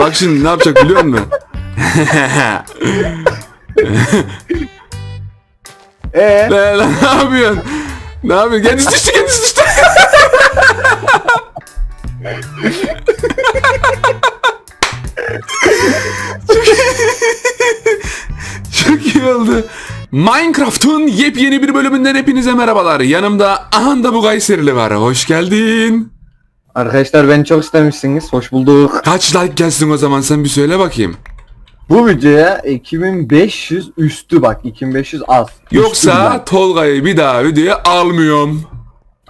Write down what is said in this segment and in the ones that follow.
Bak şimdi ne yapacak biliyor musun? Ee, Lan, lan, ne yapıyorsun? Ne yapıyorsun? Kendisi düştü kendisi düştü. Çok Çok iyi oldu. Minecraft'ın yepyeni bir bölümünden hepinize merhabalar. Yanımda Ahanda bu Kayserili var. Hoş geldin. Arkadaşlar beni çok istemişsiniz. Hoş bulduk. Kaç like gelsin o zaman sen bir söyle bakayım. Bu videoya 2500 üstü bak. 2500 az. Üstü Yoksa. Tolga'yı bir daha videoya almıyorum.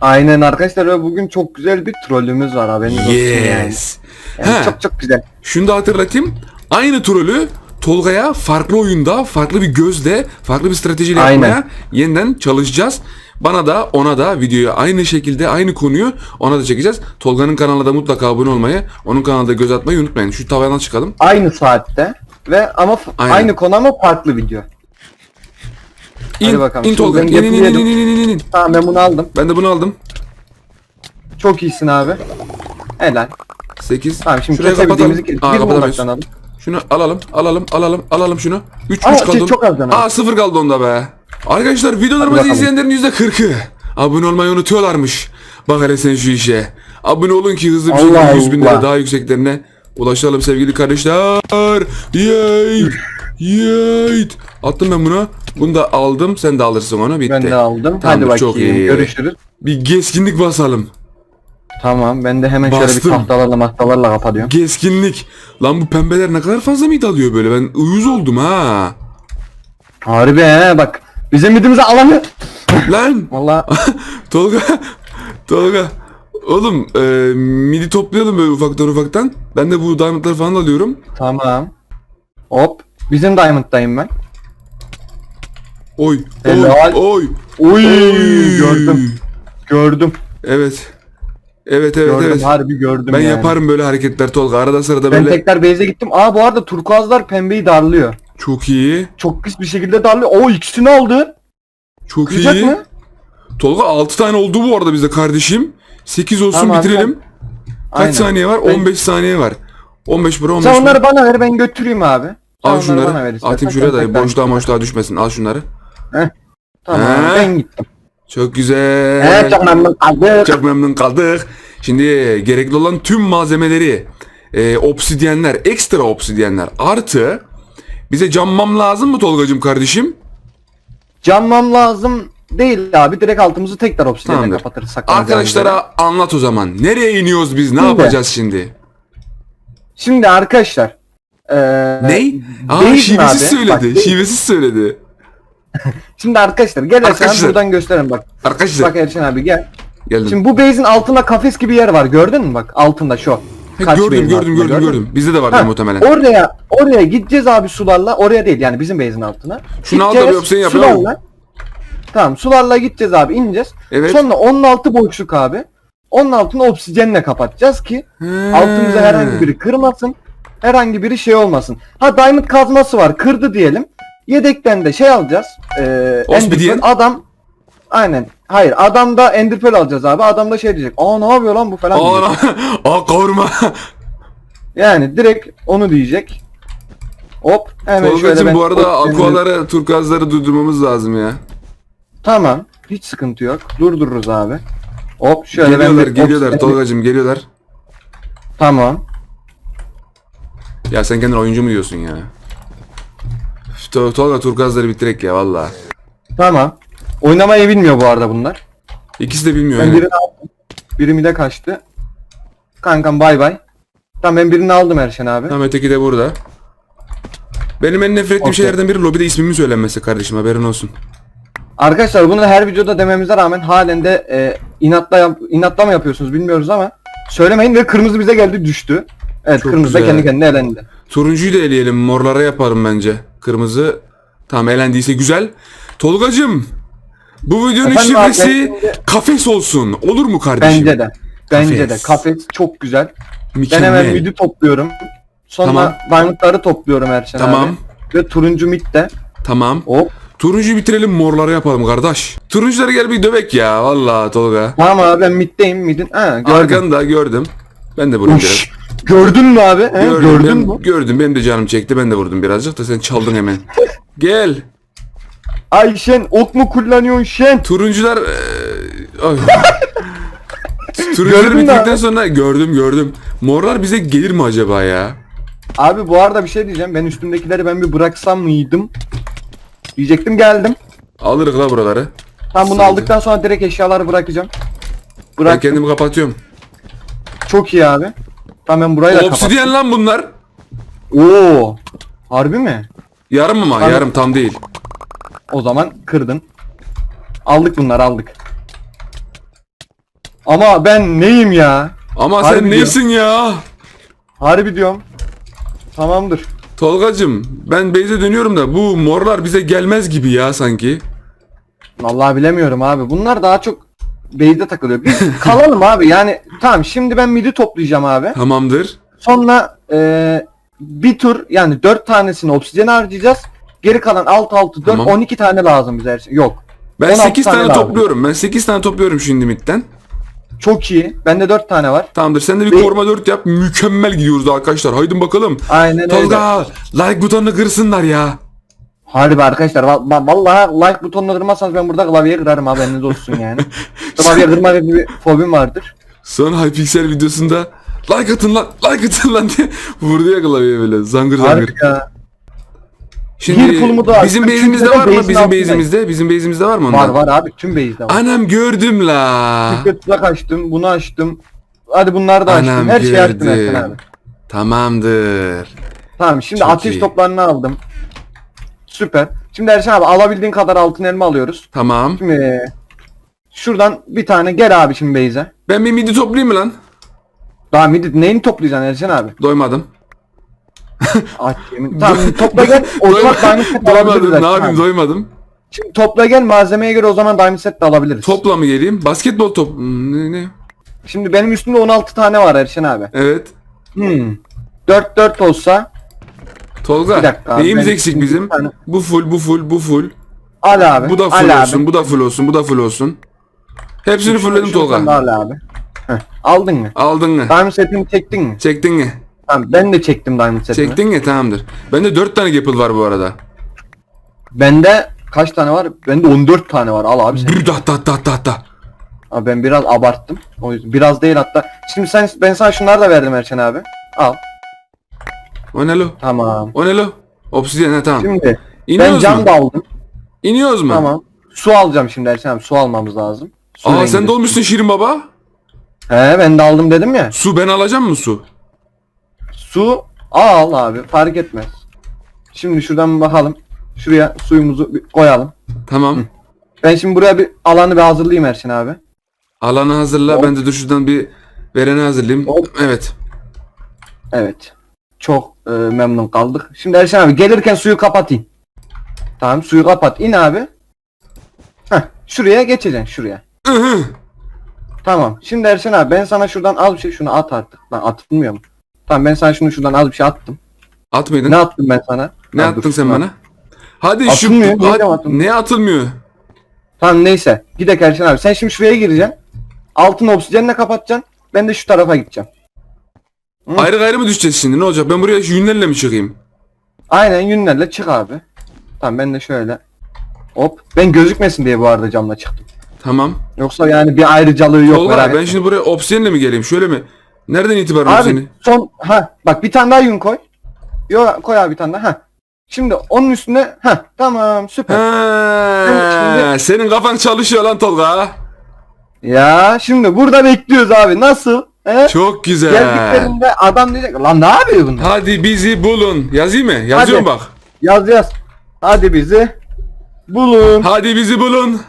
Aynen arkadaşlar ve bugün çok güzel bir trollümüz var haberiniz olsun yani. Yes. Yani He. çok çok güzel. Şunu da hatırlatayım. Aynı trolü Tolga'ya farklı oyunda, farklı bir gözle, farklı bir stratejiyle Aynen. yapmaya yeniden çalışacağız. Bana da ona da videoyu aynı şekilde aynı konuyu ona da çekeceğiz. Tolga'nın kanalına da mutlaka abone olmayı, onun kanalda göz atmayı unutmayın. Şu tavana çıkalım. Aynı saatte ve ama Aynen. aynı konu ama farklı video. İn, Hadi bakalım, in Tolga. İn, in, in, in, in, in, in, in. Tamam ben bunu aldım. Ben de bunu aldım. Çok iyisin abi. Helal. 8. Tamam şimdi Şuraya kapatalım. Aa, kapatamıyoruz. Şunu alalım, alalım, alalım, alalım şunu. 3 Aa, 3 şey, kaldı. çok az canım. Aa 0 kaldı onda be. Arkadaşlar videolarımızı izleyenlerin %40'ı abone olmayı unutuyorlarmış. Bak hele sen şu işe. Abone olun ki hızlı bir şekilde Allah 100 bin lira daha yükseklerine ulaşalım sevgili kardeşler. Yay! Yay! Attım ben bunu. Bunu da aldım. Sen de alırsın onu. Bitti. Ben de aldım. Tamamdır, Hadi çok bakayım. iyi. Görüşürüz. Bir geskinlik basalım. Tamam ben de hemen şöyle Bastım. bir tahtalarla mahtalarla kapatıyorum. Geskinlik. Lan bu pembeler ne kadar fazla mıydı alıyor böyle? Ben uyuz oldum ha. Harbi he bak. Bizim midimize alamıyor. Lan Valla Tolga Tolga Oğlum e, midi toplayalım böyle ufaktan ufaktan. Ben de bu diamondları falan alıyorum. tamam. Hop. Bizim Diamond'dayım ben. Oy. Oy. Helal. Oy. Uy, Oy. gördüm. Gördüm. Evet. Evet evet gördüm. evet. Harbi gördüm Ben yani. yaparım böyle hareketler Tolga. Arada sırada Ben böyle. tekrar base'e gittim. Aa bu arada turkuazlar pembeyi darlıyor. Çok iyi. Çok pis bir şekilde darlıyor. O ikisini aldı. Çok Kıracak iyi. mı? Tolga 6 tane oldu bu arada bizde kardeşim. 8 olsun Tamam, bitirelim. Kaç Aynen. saniye var? Ben- 15 saniye var. 15 bura 15 Sen bura. onları bana ver ben götüreyim abi. Sen Al onları şunları. bana ver istersen. Atayım şuraya Sen da tekrar boşluğa boşluğa düşmesin. Al şunları. Tamam He. ben gittim. Çok güzel. Evet çok memnun kaldık. Çok memnun kaldık. Şimdi gerekli olan tüm malzemeleri, e, obsidyenler, ekstra obsidyenler artı bize cammam lazım mı Tolgacım kardeşim? Canmam lazım değil abi. Direkt altımızı tekrar obsidiyenle Tamamdır. kapatırız. saklanacağımız yere. Arkadaşlara anlat o zaman. Nereye iniyoruz biz? Ne Şimdi. yapacağız şimdi? Şimdi arkadaşlar. Eee Ney? Aa şivesiz abi. söyledi. Değil. şivesiz söyledi. Şimdi arkadaşlar gel Arkadaşlar. buradan gösterin bak. Arkadaşlar Bak Erşen abi gel. geldim. Şimdi bu base'in altında kafes gibi yer var. Gördün mü bak altında şu. Kaç gördüm base'in gördüm altında, gördüm gördün mü? gördüm. Bizde de vardır Ha, muhtemelen. Oraya oraya gideceğiz abi sularla. Oraya değil yani bizim base'in altına. Şunu al da bir opsiyon yap, Sularla. Tamam sularla gideceğiz abi ineceğiz. Evet. Sonra onun altı boşluk abi. Onun altını obsidyenle kapatacağız ki He. altımıza herhangi biri kırmasın. Herhangi biri şey olmasın. Ha diamond kazması var kırdı diyelim. Yedekten de şey alacağız. Ee, Obsidian. Adam Aynen. Hayır adam da Ender Pearl alacağız abi. Adam da şey diyecek. Aa ne yapıyor lan bu falan diyecek. Aa, aa kavurma. Yani direkt onu diyecek. Hop hemen şöyle Tolgacım ben bu arada obsidyenleri- aquaları, turkuazları durdurmamız lazım ya. Tamam. Hiç sıkıntı yok. Durdururuz abi. Hop şöyle geliyorlar, ben bir geliyorlar obsidyen- Tolgacım geliyorlar. Tamam. Ya sen kendin oyuncu mu diyorsun ya? Üf, Tol- Tolga turkuazları bitirek ya valla. Tamam. Oynamayı bilmiyor bu arada bunlar. İkisi de bilmiyor Ben yani. birini aldım. Birimi de kaçtı. Kankam bay bay. Tamam ben birini aldım Erşen abi. Tamam öteki de burada. Benim en nefret ettiğim Okey. şeylerden biri lobide ismimin söylenmesi kardeşim haberin olsun. Arkadaşlar bunu her videoda dememize rağmen halen de e, inatla yap, inatla mı yapıyorsunuz bilmiyoruz ama söylemeyin ve kırmızı bize geldi düştü. Evet Çok kırmızı da güzel. kendi kendine elendi. Turuncuyu da eleyelim morlara yaparım bence. Kırmızı tamam elendiyse güzel. Tolgacım bu videonun Efendim abi, şifresi ben şimdi- kafes olsun. Olur mu kardeşim? Bence de. Bence de. Kafes çok güzel. Ben Mükemmel. hemen midi topluyorum. Sonra Tamam. diamondları topluyorum Erşen Tamam. abi. Ve turuncu mid de. Tamam. Hop. Turuncuyu bitirelim morlara yapalım kardeş. Turuncuları gel bir dövek ya valla Tolga. Tamam abi ben middeyim midin. Ha gördüm. Arkanda gördüm. Ben de bunu Uş. Gördün mü abi? He? Gördün ben- mü? Gördüm. Benim de canım çekti. Ben de vurdum birazcık da sen çaldın hemen. Gel. Ayşen ok mu kullanıyorsun Şen? Turuncular eee, ay. Turuncular Gördün mü bittikten abi? sonra gördüm gördüm. Morlar bize gelir mi acaba ya? Abi bu arada bir şey diyeceğim. Ben üstümdekileri ben bir bıraksam mıydım? Diyecektim geldim. Alırız la buraları. Tam bunu ol. aldıktan sonra direkt eşyaları bırakacağım. Ben Bırak. kendimi kapatıyorum. Çok iyi abi. Tamam ben burayı da kapattım. Obsidiyen lan bunlar. Oo. Harbi mi? Yarım mı? Abi- Yarım tam değil. O zaman kırdın. Aldık bunları aldık. Ama ben neyim ya? Ama Harbi sen diyor. neysin ya? Harbi diyorum. Tamamdır. Tolgacım ben base'e dönüyorum da bu morlar bize gelmez gibi ya sanki. Vallahi bilemiyorum abi. Bunlar daha çok base'de takılıyor. Biz kalalım abi. Yani tamam şimdi ben midi toplayacağım abi. Tamamdır. Sonra eee, bir tur yani 4 tanesini obsidyen harcayacağız. Geri kalan 6 6 4 Tamam. 12 tane lazım bize her şey. Yok. Ben 16 8 tane, tane lazım. topluyorum. Ben 8 tane topluyorum şimdi midden. Çok iyi. Bende 4 tane var. Tamamdır. Sen de bir Ve- koruma 4 yap. Mükemmel gidiyoruz arkadaşlar. Haydi bakalım. Aynen öyle. Tolga like butonunu kırsınlar ya. Harbi arkadaşlar va- va- vallahi like butonuna kırmazsanız ben burada klavyeyi kırarım haberiniz olsun yani. Klavye kırma gibi bir fobim vardır. Son Hypixel videosunda like atın lan like atın lan diye vurdu ya klavyeye böyle zangır zangır. Harbi ya. Şimdi Bir pulumu da bizim base'imizde var mı? Bizim base'imizde, bizim base'imizde var mı Var ondan? var abi tüm base'de var. Anam gördüm la. Secret Lock açtım, bunu açtım. Hadi bunları da açtım. Anam Her şeyi açtım gördüm. Erkan abi. Tamamdır. Tamam şimdi Çok ateş iyi. toplarını aldım. Süper. Şimdi Erşen abi alabildiğin kadar altın elma alıyoruz. Tamam. Şimdi şuradan bir tane gel abi şimdi base'e. Ben bir midi toplayayım mı lan? Daha midi neyini toplayacaksın Erşen abi? Doymadım. Aç yemin. Tamam topla gel. O zaman diamond set alabiliriz Doymadım. Ne yapayım abi. doymadım. Şimdi topla gel malzemeye göre o zaman diamond set de alabiliriz. Topla mı geleyim? Basketbol top. Hmm, Ne ne? Şimdi benim üstümde 16 tane var Erşen abi. Evet. Hmm. 4 4 olsa Tolga. Dakika abi, neyimiz ben eksik şimdi bizim? bir tane- Bu full, bu full, bu full. al abi. Bu da al full abi. olsun, bu da full olsun, bu da full olsun. Hepsini fullledim şunu sen de Tolga. Al abi. Heh, aldın mı? Aldın mı? Diamond setini çektin mi? Çektin mi? Tamam ben de çektim diamond setini. Çektin mi? Tamamdır. Bende 4 tane Gapple var bu arada. Bende kaç tane var? Bende 14 tane var. Al abi sen. Bir da da da da da. Abi ben biraz abarttım. O yüzden biraz değil hatta. Şimdi sen ben sana şunları da verdim Erçen abi. Al. O ne lo? Tamam. O ne lo? Obsidian ha tamam. Şimdi İniyoruz ben cam mu? da aldım. İniyoruz mu? Tamam. Su alacağım şimdi Erçen abi. Su almamız lazım. Su Aa sen dolmuşsun Şirin Baba. He ben de aldım dedim ya. Su ben alacağım mı su? Su al abi fark etmez. Şimdi şuradan bakalım. Şuraya suyumuzu bir koyalım. Tamam. Ben şimdi buraya bir alanı bir hazırlayayım Erçin abi. Alanı hazırla. Hop. Ben de dur şuradan bir vereni hazırlayayım. Hop. Evet. Evet. Çok e, memnun kaldık. Şimdi Erşen abi gelirken suyu kapatayım. Tamam suyu kapat. İn abi. Heh, şuraya geçeceksin şuraya. Tamam. Şimdi Erşen abi ben sana şuradan az bir şey şunu at artık. Lan atılmıyor mu? Tamam ben sana şunu şuradan az bir şey attım. At mıydın? Ne Ne, attım ben sana? Ha, attın dur, sen bana? Hadi şu Atılmıyor, Hadi- neyden atılmıyor? ne atılmıyor? Tamam neyse. Gidek Erşen abi. Sen şimdi şuraya gireceksin. Altın obsidyenle kapatacaksın. Ben de şu tarafa gideceğim. Ayrı gayrı mı düşeceğiz şimdi? Ne olacak? Ben buraya yünlerle mi çıkayım? Aynen yünlerle çık abi. Tamam ben de şöyle. Hop. Ben gözükmesin diye bu arada camla çıktım. Tamam. Yoksa yani bir ayrıcalığı yok. Tolga merak ben etme. şimdi buraya obsidianle mi geleyim? Şöyle mi? Nereden itibaren Abi obsidiyeni? son ha bak bir tane daha yün koy. Yok koy abi bir tane daha. Ha. Şimdi onun üstüne ha tamam süper. Ha, senin kafan çalışıyor lan Tolga. Ya şimdi burada bekliyoruz abi. Nasıl? He? Çok güzel. Geldiklerinde adam diyecek lan ne yapıyor bunlar? Hadi bizi bulun. Yazayım mı? Yazıyorum Hadi. bak. Yaz yaz. Hadi bizi bulun. Hadi bizi bulun.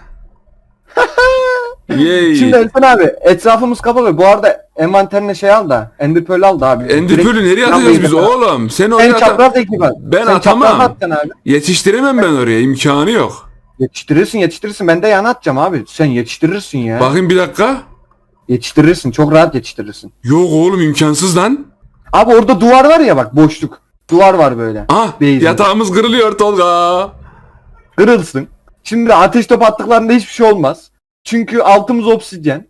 Yay. Şimdi Elfen abi etrafımız kapalı. Bu arada envanterine şey al da Ender Pearl al da abi. Ender Pearl'ü nereye atacağız biz oğlum? Sen Sen oraya ata- çapraz ekip al. Ben Sen atamam. çapraz atacaksın abi. Yetiştiremem ben oraya. imkanı yok. Yetiştirirsin yetiştirirsin. Ben de yana atacağım abi. Sen yetiştirirsin ya. Bakayım bir dakika. Yetiştirirsin. Çok rahat yetiştirirsin. Yok oğlum imkansız lan. Abi orada duvar var ya bak boşluk. Duvar var böyle. Ah Beyzin. yatağımız kırılıyor Tolga. Kırılsın. Şimdi ateş top attıklarında hiçbir şey olmaz. Çünkü altımız obsidyen.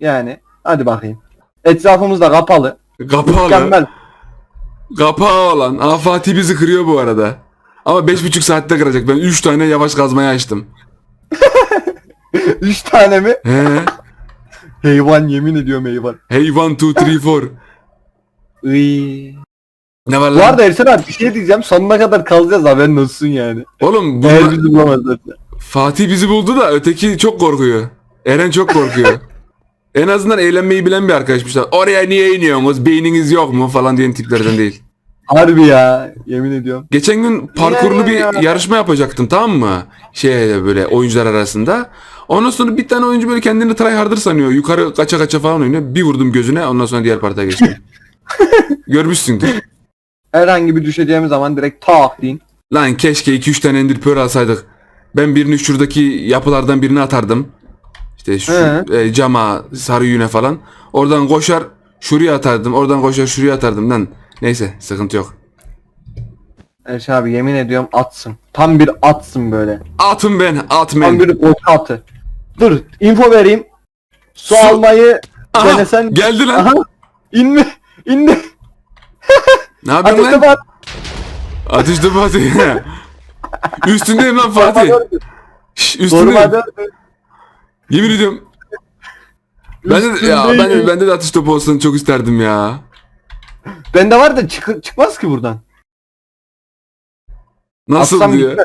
Yani hadi bakayım. Etrafımız da kapalı. Kapağı olan. Mükemmel. Kapağı olan. Aa Fatih bizi kırıyor bu arada. Ama 5,5 saatte kıracak. Ben 3 tane yavaş kazmayı açtım. Üç tane mi? He. Heyvan yemin ediyorum heyvan. Hey 1 2 3 4. Iy. Ne var Bu lan? arada Ersen abi bir şey diyeceğim. Sonuna kadar kalacağız haberin olsun yani. Oğlum Eğer bunlar- bizi bulamazlar. Fatih bizi buldu da öteki çok korkuyor. Eren çok korkuyor. en azından eğlenmeyi bilen bir arkadaşmışlar. Oraya niye iniyorsunuz? Beyniniz yok mu? Falan diyen tiplerden değil. Harbi ya. Yemin ediyorum. Geçen gün parkurlu bir ya. yarışma yapacaktım tamam mı? Şey böyle oyuncular arasında. Ondan sonra bir tane oyuncu böyle kendini tryharder sanıyor. Yukarı kaça kaça falan oynuyor. Bir vurdum gözüne ondan sonra diğer partiye geçtim. Görmüşsündür. Herhangi bir düşeceğimiz zaman direkt tak deyin. Lan keşke 2-3 tane Ender Pearl alsaydık. Ben birini şuradaki yapılardan birini atardım. İşte şu e, cama, sarı yüne falan. Oradan koşar şuraya atardım. Oradan koşar şuraya atardım lan. Neyse sıkıntı yok. Erşen abi yemin ediyorum atsın. Tam bir atsın böyle. Atım ben, at Tam men. bir koşu atı. Dur info vereyim. Su, Su- almayı Aha, denesen. geldi lan. Aha. İnme. İnme. Ne yapıyorsun Ateşte lan? bak. Ateşte Fatih. Üstündeyim lan Fatih. Şş, üstündeyim. Normalde Yemin ediyorum. Ben de, ya ben de, ben de atış topu olsun çok isterdim ya. bende var da çık çıkmaz ki buradan. Nasıl Atsam diyor. gitme.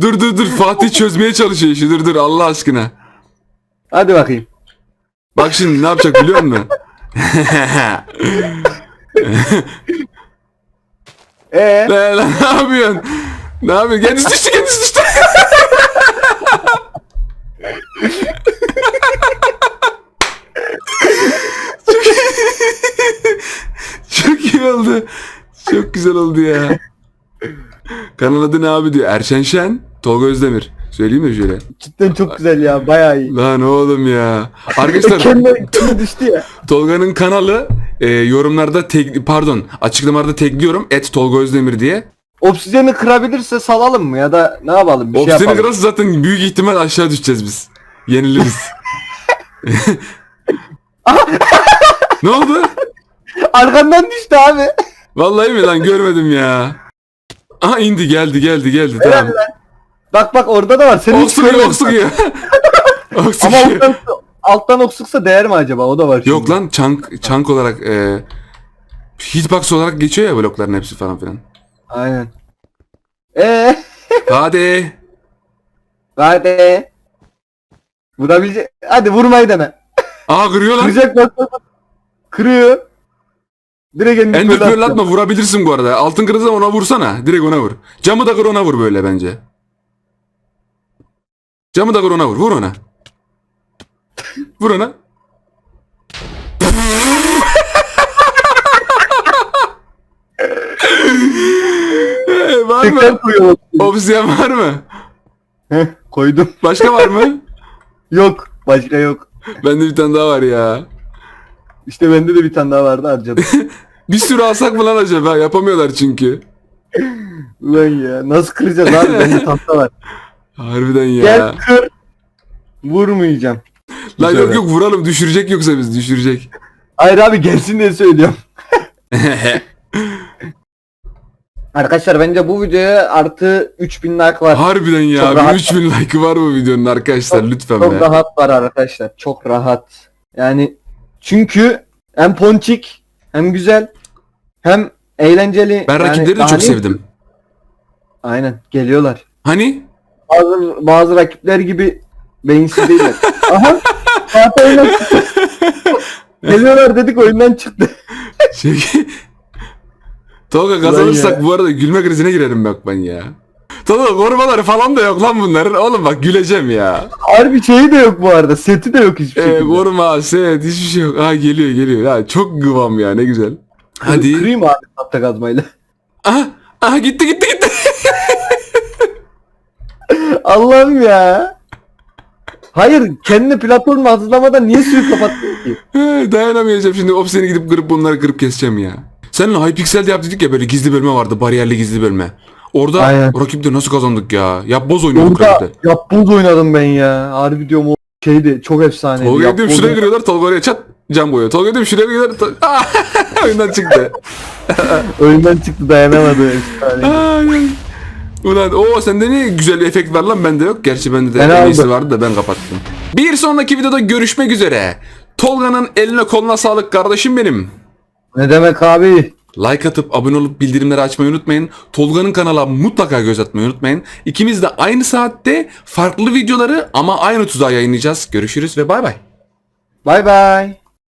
Dur dur dur Fatih çözmeye çalışıyor işi dur dur Allah aşkına. Hadi bakayım. Bak şimdi ne yapacak biliyor musun? Ee, Lan lan ne yapıyorsun? Ne yapıyorsun? Kendisi düştü kendisi düştü. çok, çok iyi oldu. Çok güzel oldu ya. Kanal adı ne abi diyor. Erşen Şen, Tolga Özdemir. Söyleyeyim mi şöyle? cidden çok güzel ya. Bayağı iyi. Lan oğlum ya. Arkadaşlar Kendi, kendi düştü ya. Tolga'nın kanalı e, yorumlarda tek pardon açıklamalarda tekliyorum et Tolga Özdemir diye. Obsidiyeni kırabilirse salalım mı ya da ne yapalım? Bir şey Obsesini yapalım. kırarsa zaten büyük ihtimal aşağı düşeceğiz biz. Yeniliriz. ne oldu? Arkandan düştü abi. Vallahi mi lan görmedim ya. Aha indi geldi geldi geldi tamam. Bak bak orada da var. Senin hiç Oksuyor görmedin. oksuyor. Ama oksuyor. alttan, alttan oksuksa değer mi acaba? O da var. Yok şimdi. lan çank çank olarak e, hitbox olarak geçiyor ya blokların hepsi falan filan. Aynen. Eee Hadi. hadi. Vurabilecek. Hadi vurmayı dene. Aa kırıyor lan. Kıracak bak. Kırıyor. Direkt elini Ender böyle Pearl atma vurabilirsin bu arada. Altın kırılsa ona vursana. Direkt ona vur. Camı da kır ona vur böyle bence. Camı da kır ona vur. Vur ona. Vur ona. Var mı? koyuyor. Obsidian var mı? Heh, koydum. Başka var mı? Yok. Başka yok. Bende bir tane daha var ya. İşte bende de bir tane daha vardı harcadım. Bir sürü alsak mı lan acaba? Yapamıyorlar çünkü. Ulan ya. Nasıl kıracağız abi? Bende tahta var. Harbiden ya. Gel kır. Vurmayacağım. Lan yok yok vuralım düşürecek yoksa biz düşürecek. Hayır abi gelsin diye söylüyorum. Arkadaşlar bence bu videoya artı 3000 like var. Harbiden ya. Çok bir rahat. 3000 like var bu videonun arkadaşlar Çok- lütfen Çok be. rahat var arkadaşlar. Çok rahat. Yani çünkü hem ponçik hem güzel hem eğlenceli. Ben Yani rakipleri de çok ne- sevdim. Aynen geliyorlar. Hani? Bazı, bazı rakipler gibi beyinsiz değiller. Aha. Geliyorlar dedik oyundan çıktı. Şey... Tolga kazanırsak bu arada gülme krizine girerim bak ben ya. Tolga korumaları falan da yok lan bunların. Oğlum bak güleceğim ya. Harbi şeyi de yok bu arada. Seti de yok hiçbir Ee, şekilde. koruma, set hiçbir şey yok. Aa geliyor geliyor. Ya çok gıvam ya ne güzel. Hadi. Kırayım abi tahta kazmayla. Aha, aha gitti gitti gitti. Allah'ım ya. Hayır kendi platformu hazırlamadan niye suyu kapattın ki? Dayanamayacağım şimdi Obsidian'i gidip kırıp bunları kırıp keseceğim ya. Seninle Hypixel'de yaptık ya böyle gizli bölme vardı. Bariyerli gizli bölme. Orada Aynen. rakipte nasıl kazandık ya? Yapboz oynuyorduk Orada rakipte. yapboz oynadım ben ya. Harbi diyorum o şeydi çok efsaneydi. Tolga diyorum şuraya kırıyorlar Tolga oraya çat Can boyu. Tolga dedim şuraya gider. To- Aa, Oyundan çıktı. Oyundan çıktı dayanamadı. Efsane. Ulan o sende ne güzel bir efekt var lan bende yok. Gerçi bende de Ben en iyisi aldım. vardı da ben kapattım. Bir sonraki videoda görüşmek üzere. Tolga'nın eline koluna sağlık kardeşim benim. Ne demek abi? Like atıp abone olup bildirimleri açmayı unutmayın. Tolga'nın kanala mutlaka göz atmayı unutmayın. İkimiz de aynı saatte farklı videoları ama aynı tuzağa yayınlayacağız. Görüşürüz ve bay bay. Bay bay.